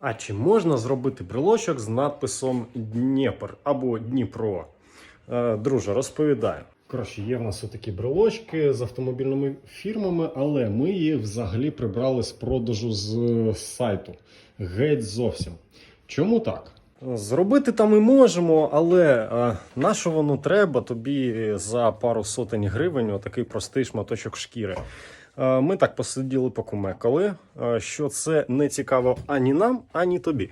А чи можна зробити брелочок з надписом Дніпр або Дніпро? Е, Друже, розповідаю. Коротше, є в нас такі брелочки з автомобільними фірмами, але ми їх взагалі прибрали з продажу з е, сайту. Геть зовсім. Чому так? Зробити там і можемо, але е, на що воно треба тобі за пару сотень гривень отакий простий шматочок шкіри. Е, Ми так посиділи, покумекали, е, що це не цікаво ані нам, ані тобі.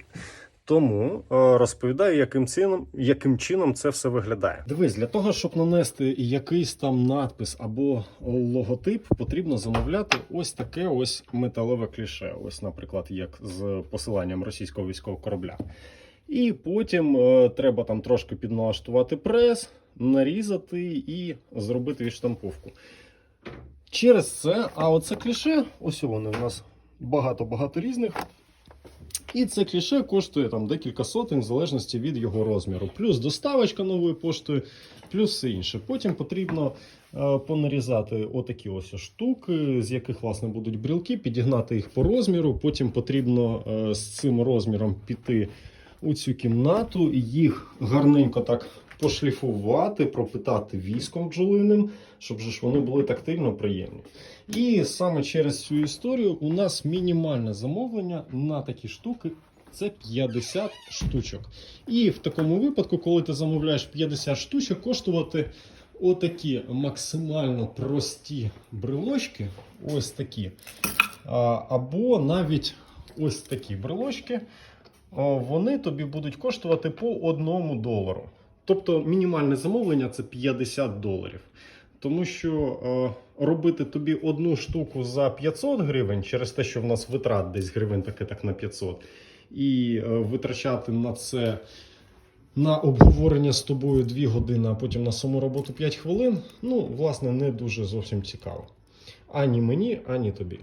Тому е, розповідаю, яким чином, яким чином це все виглядає. Дивись, для того, щоб нанести якийсь там надпис або логотип, потрібно замовляти ось таке ось металеве кліше. Ось, наприклад, як з посиланням російського військового корабля. І потім е, треба там трошки підналаштувати прес, нарізати і зробити відштамповку. Через це, а оце кліше, ось вони в нас багато-багато різних. І це кліше коштує там декілька сотень в залежності від його розміру. Плюс доставочка нової поштою, плюс все інше. Потім потрібно е, понарізати отакі ось штуки, з яких власне будуть брілки, підігнати їх по розміру. Потім потрібно е, з цим розміром піти у цю кімнату, їх гарненько так пошліфувати, пропитати віском бджолиним, щоб ж вони були тактильно приємні. І саме через цю історію у нас мінімальне замовлення на такі штуки. Це 50 штучок. І в такому випадку, коли ти замовляєш 50 штучок, коштувати отакі максимально прості брелочки, ось такі. Або навіть ось такі брелочки, вони тобі будуть коштувати по 1 долару. Тобто мінімальне замовлення це 50 доларів. Тому що е, робити тобі одну штуку за 500 гривень через те, що в нас витрат десь гривень таке так на 500, і е, витрачати на це на обговорення з тобою 2 години, а потім на саму роботу 5 хвилин, ну, власне, не дуже зовсім цікаво. Ані мені, ані тобі.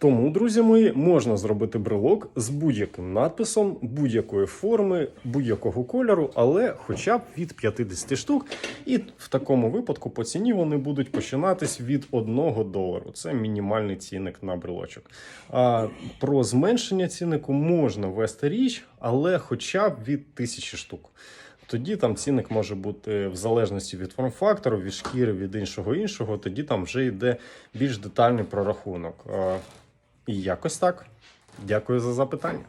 Тому, друзі мої, можна зробити брелок з будь-яким надписом, будь-якої форми, будь-якого кольору, але хоча б від 50 штук. І в такому випадку по ціні вони будуть починатись від 1 долару. Це мінімальний цінник на брелочок. А про зменшення ціннику можна ввести річ, але хоча б від 1000 штук. Тоді там цінник може бути в залежності від форм-фактору, від шкіри, від іншого іншого. Тоді там вже йде більш детальний прорахунок. Якось так. Дякую за запитання.